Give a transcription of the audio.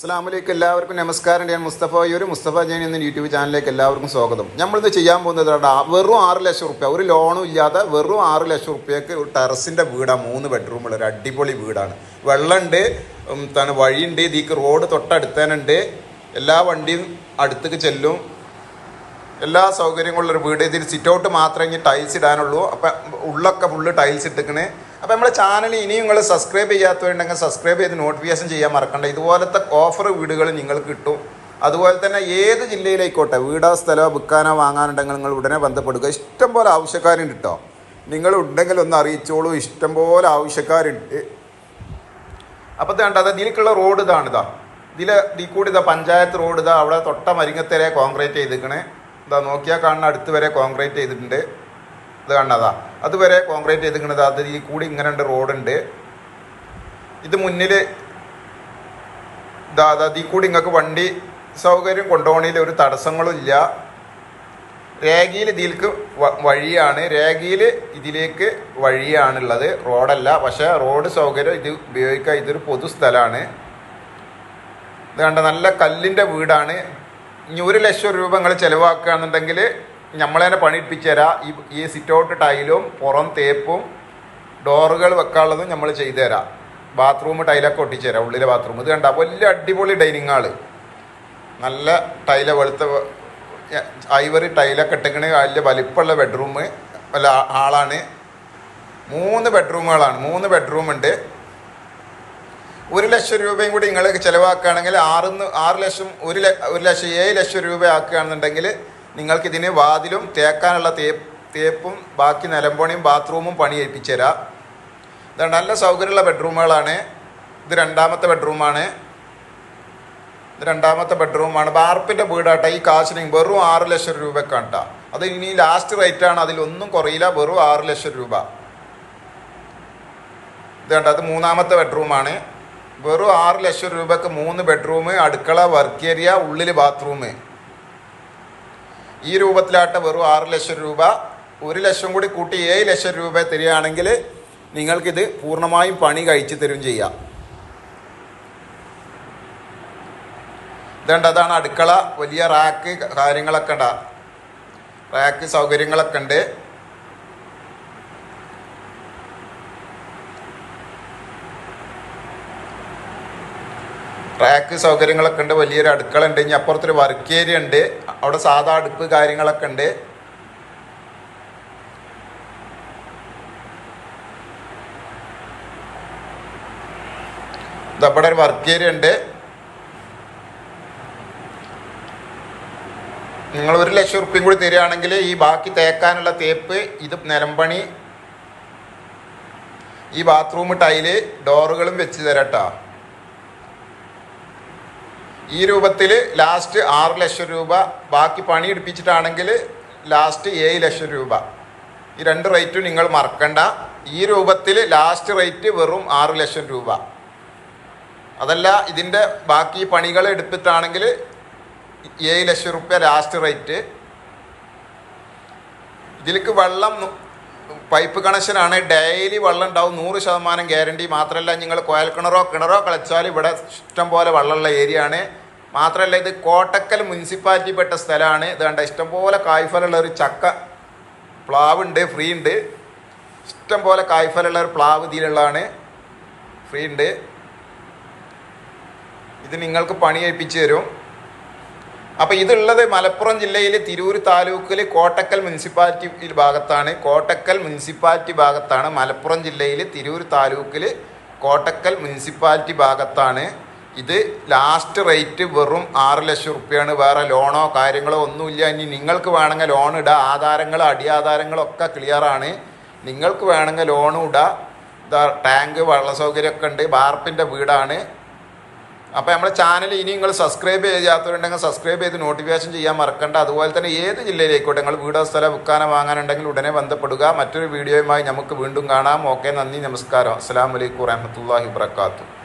അസ്സാമലൈക്കും എല്ലാവർക്കും നമസ്കാരം. ഞാൻ മുസ്തഫ ഒരു മുസ്തഫ ജൈൻ എന്ന യൂട്യൂബ് ചാനലിലേക്ക് എല്ലാവർക്കും സ്വാഗതം. നമ്മളിത് ചെയ്യാൻ പോകുന്നത് വെറും ആറ് ലക്ഷം റുപ്യ. ഒരു ലോണും ഇല്ലാതെ വെറും ആറ് ലക്ഷം റുപ്യക്ക് ഒരു ടെറസിന്റെ വീടാണ് മൂന്ന് ബെഡ്റൂമുള്ള ഒരു അടിപൊളി വീടാണ്. വെള്ളമുണ്ട് തന്നെ വഴിയുണ്ട് ഇതിക്ക് റോഡ് തൊട്ടടുത്തേനുണ്ട്. എല്ലാ വണ്ടിയും അടുത്തേക്ക് ചെല്ലും. എല്ലാ സൗകര്യങ്ങളുള്ള ഒരു വീട്. ഇതിൽ സിറ്റ് ഔട്ട് മാത്രമേ ഇനി ടൈൽസ് ഇടാനുള്ളൂ. അപ്പം ഉള്ളൊക്കെ ഫുള്ള് ടൈൽസ് ഇട്ടിക്കണേ. അപ്പം നമ്മുടെ ചാനൽ ഇനിയും നിങ്ങൾ സബ്സ്ക്രൈബ് ചെയ്യാത്തവരുണ്ടെങ്കിൽ സബ്സ്ക്രൈബ് ചെയ്ത് നോട്ടിഫിക്കേഷൻ ചെയ്യാൻ മറക്കണ്ട. ഇതുപോലത്തെ ഓഫർ വീടുകൾ നിങ്ങൾക്ക് കിട്ടും. അതുപോലെ തന്നെ ഏത് ജില്ലയിലായിക്കോട്ടെ വീടോ സ്ഥലമോ വിൽക്കാനോ വാങ്ങാനുണ്ടെങ്കിൽ നിങ്ങൾ ഉടനെ ബന്ധപ്പെടുക. ഇഷ്ടം പോലെ ആവശ്യക്കാരുണ്ട് കേട്ടോ നിങ്ങൾ ഉണ്ടെങ്കിൽ ഒന്ന് അറിയിച്ചോളൂ. ഇഷ്ടം പോലെ ആവശ്യക്കാരുണ്ട്. അപ്പോൾ ഇത് കണ്ടത് ഇതിലേക്കുള്ള റോഡ് ഇതാണ് ഇതാ. ഇതിൽ ഇതിൽ കൂടി ഇതാ പഞ്ചായത്ത് റോഡ് ഇതാ. അവിടെ തൊട്ട മരിങ്ങത്തരെ കോൺക്രീറ്റ് ചെയ്തിരിക്കണേ. ഇതാ നോക്കിയാൽ കാണുന്ന അടുത്ത് വരെ കോൺക്രീറ്റ് ചെയ്തിട്ടുണ്ട്. ഇത് കാണുന്നതാ അതുവരെ കോൺക്രീറ്റ് ചെയ്തിരിക്കുന്നത് അത് ഈ കൂടി ഇങ്ങനെ ഉണ്ട് റോഡുണ്ട്. ഇത് മുന്നിൽ ഇതാ അതാ ഇതിൽ കൂടി നിങ്ങൾക്ക് വണ്ടി സൗകര്യം കൊണ്ടുപോകണതിൽ ഒരു തടസ്സങ്ങളും ഇല്ല. രേഖയിൽ ഇതിലേക്ക് വഴിയാണ്. രേഖയിൽ ഇതിലേക്ക് വഴിയാണുള്ളത്. റോഡല്ല. പക്ഷേ റോഡ് സൗകര്യം ഇത് ഉപയോഗിക്കാൻ ഇതൊരു പൊതു സ്ഥലമാണ്. ഇത് കണ്ട നല്ല കല്ലിന്റെ വീടാണ്. ഇനി ഒരു ലക്ഷം രൂപ നിങ്ങൾ ചിലവാക്കുകയാണെന്നുണ്ടെങ്കിൽ നമ്മളെ തന്നെ പണിയിപ്പിച്ച് തരാം ഈ ഈ സിറ്റ് ഔട്ട് ടൈലും പുറം തേപ്പും ഡോറുകൾ വെക്കാനുള്ളതും നമ്മൾ ചെയ്തു തരാം ബാത്റൂം ടൈലൊക്കെ ഒട്ടിച്ചു തരാം ഉള്ളിലെ ബാത്റൂം ഇത് കണ്ട വലിയ അടിപൊളി ഡൈനിങ് ഹാൾ. നല്ല ടൈല വെളുത്ത ഐവറി ടൈലൊക്കെ ഇട്ടിങ്ങനെ വലിയ വലിപ്പമുള്ള ബെഡ്റൂം അല്ല ഹാളാണ്. മൂന്ന് ബെഡ്റൂമുകളാണ് മൂന്ന് ബെഡ്റൂം ഉണ്ട്. ഒരു ലക്ഷം രൂപയും കൂടി നിങ്ങൾ ചിലവാക്കുകയാണെങ്കിൽ ആറിന്ന് ആറ് ലക്ഷം ഒരു ഒരു ലക്ഷം ഏഴ് ലക്ഷം രൂപ ആക്കുകയാണെന്നുണ്ടെങ്കിൽ നിങ്ങൾക്ക് ഇതിന് വാതിലും തേക്കാനുള്ള തേപ്പ് തേപ്പും ബാക്കി നിലമ്പണിയും ബാത്റൂമും പണി ഏൽപ്പിച്ചു തരാം ഇതാണ് നല്ല സൗകര്യമുള്ള ബെഡ്റൂമുകളാണ്. ഇത് രണ്ടാമത്തെ ബെഡ്റൂമാണ്. ഇത് രണ്ടാമത്തെ ബെഡ്റൂമാണ്. ബാർപ്പിന്റെ വീടാട്ട. ഈ കാശിന് വെറും ആറ് ലക്ഷം രൂപക്കാണ് കേട്ടോ അത് ഇനി ലാസ്റ്റ് റേറ്റ് ആണ്. അതിലൊന്നും കുറയില്ല. വെറും ആറ് ലക്ഷം രൂപ. ഇത് കണ്ട? അത് മൂന്നാമത്തെ ബെഡ്റൂമാണ്. വെറും ആറ് ലക്ഷം രൂപക്ക് മൂന്ന് ബെഡ്റൂം അടുക്കള വർക്ക് ഏരിയ ഉള്ളിൽ ബാത്റൂം ഈ രൂപത്തിലാട്ട് വെറും ആറ് ലക്ഷം രൂപ. ഒരു ലക്ഷം കൂടി കൂട്ടി ഏഴ് ലക്ഷം രൂപ തരികയാണെങ്കിൽ നിങ്ങൾക്കിത് പൂർണമായും പണി കഴിച്ചു തരും ചെയ്യാം. ഇതുണ്ട് അതാണ് അടുക്കള വലിയ റാക്ക് കാര്യങ്ങളൊക്കെ ഉണ്ടാ. റാക്ക് സൗകര്യങ്ങളൊക്കെ ഉണ്ട്. റാക്ക് സൗകര്യങ്ങളൊക്കെ ഉണ്ട് വലിയൊരു അടുക്കള ഉണ്ട് ഇനി അപ്പുറത്തൊരു വർക്ക് ഏരിയ ഉണ്ട് അവിടെ സാധാ അടുപ്പ് കാര്യങ്ങളൊക്കെ ഉണ്ട്. ഇതവിടെ ഒരു വർക്ക് ഏരിയ ഉണ്ട്. നിങ്ങൾ ഒരു ലക്ഷം ഉറുപ്പ്യം കൂടി തരികയാണെങ്കിൽ ഈ ബാക്കി തേക്കാനുള്ള തേപ്പ് ഇത് നിലമ്പണി ഈ ബാത്റൂം ടൈൽ ഡോറുകളും വെച്ച് തരട്ടോ ഈ രൂപത്തിൽ ലാസ്റ്റ് ആറ് ലക്ഷം രൂപ ബാക്കി പണി എടുപ്പിച്ചിട്ടാണെങ്കിൽ ലാസ്റ്റ് ഏഴ് ലക്ഷം രൂപ. ഈ രണ്ട് റേറ്റും നിങ്ങൾ മറക്കണ്ട. ഈ രൂപത്തിൽ ലാസ്റ്റ് റേറ്റ് വെറും ആറ് ലക്ഷം രൂപ. അതല്ല ഇതിന്റെ ബാക്കി പണികൾ എടുത്തിട്ടാണെങ്കിൽ ഏഴ് ലക്ഷം റുപ്യ ലാസ്റ്റ് റേറ്റ് ഇതിലേക്ക് വെള്ളം പൈപ്പ് കണക്ഷനാണ്. ഡെയിലി വെള്ളം ഉണ്ടാവും. നൂറ് ശതമാനം ഗ്യാരണ്ടി മാത്രമല്ല നിങ്ങൾ കോയൽ കിണറോ കിണറോ കളിച്ചാൽ ഇവിടെ ഇഷ്ടം പോലെ വെള്ളമുള്ള ഏരിയ ആണ് മാത്രമല്ല ഇത് കോട്ടക്കൽ മുനിസിപ്പാലിറ്റി പെട്ട സ്ഥലമാണ്. ഇത് കണ്ട ഇഷ്ടംപോലെ കായ്ഫലുള്ള ഒരു ചക്ക പ്ലാവ് ഉണ്ട് ഫ്രീ ഉണ്ട്. ഇഷ്ടം പോലെ കായ്ഫലുള്ള ഒരു പ്ലാവ് ഇതിലുള്ളതാണ്. ഫ്രീ ഉണ്ട്. ഇത് നിങ്ങൾക്ക് പണി ഏൽപ്പിച്ചു തരും. അപ്പോൾ ഇതുള്ളത് മലപ്പുറം ജില്ലയിലെ തിരൂർ താലൂക്കിലെ കോട്ടക്കൽ മുനിസിപ്പാലിറ്റി ഭാഗത്താണ്. കോട്ടക്കൽ മുനിസിപ്പാലിറ്റി ഭാഗത്താണ്. മലപ്പുറം ജില്ലയിലെ തിരൂർ താലൂക്കിൽ കോട്ടക്കൽ മുനിസിപ്പാലിറ്റി ഭാഗത്താണ്. ഇത് ലാസ്റ്റ് റേറ്റ് വെറും ആറ് ലക്ഷം റുപ്യാണ്. വേറെ ലോണോ കാര്യങ്ങളോ ഒന്നുമില്ല. ഇനി നിങ്ങൾക്ക് വേണമെങ്കിൽ ലോൺ ഇടുക ആധാരങ്ങൾ അടിയാധാരങ്ങളൊക്കെ ക്ലിയറാണ് നിങ്ങൾക്ക് വേണമെങ്കിൽ ലോണും ഇടുക ടാങ്ക് വെള്ള സൗകര്യമൊക്കെ ഉണ്ട്. ബാർപ്പിന്റെ വീടാണ്. അപ്പോൾ നമ്മുടെ ചാനൽ ഇനി നിങ്ങൾ സബ്സ്ക്രൈബ് ചെയ്യാത്തവരുണ്ടെങ്കിൽ സബ്സ്ക്രൈബ് ചെയ്ത് നോട്ടിഫിക്കേഷൻ ചെയ്യാൻ മറക്കണ്ട. അതുപോലെ തന്നെ ഏത് ജില്ലയിലേക്കോട്ടെ നിങ്ങൾ വീടോ സ്ഥലം വിൽക്കാനോ വാങ്ങാനുണ്ടെങ്കിൽ ഉടനെ ബന്ധപ്പെടുക. മറ്റൊരു വീഡിയോയുമായി നമുക്ക് വീണ്ടും കാണാം. ഓക്കെ നന്ദി നമസ്കാരം. അസ്സാം വലൈക്കും വറഹമത്തല്ലാഹി വാത്തു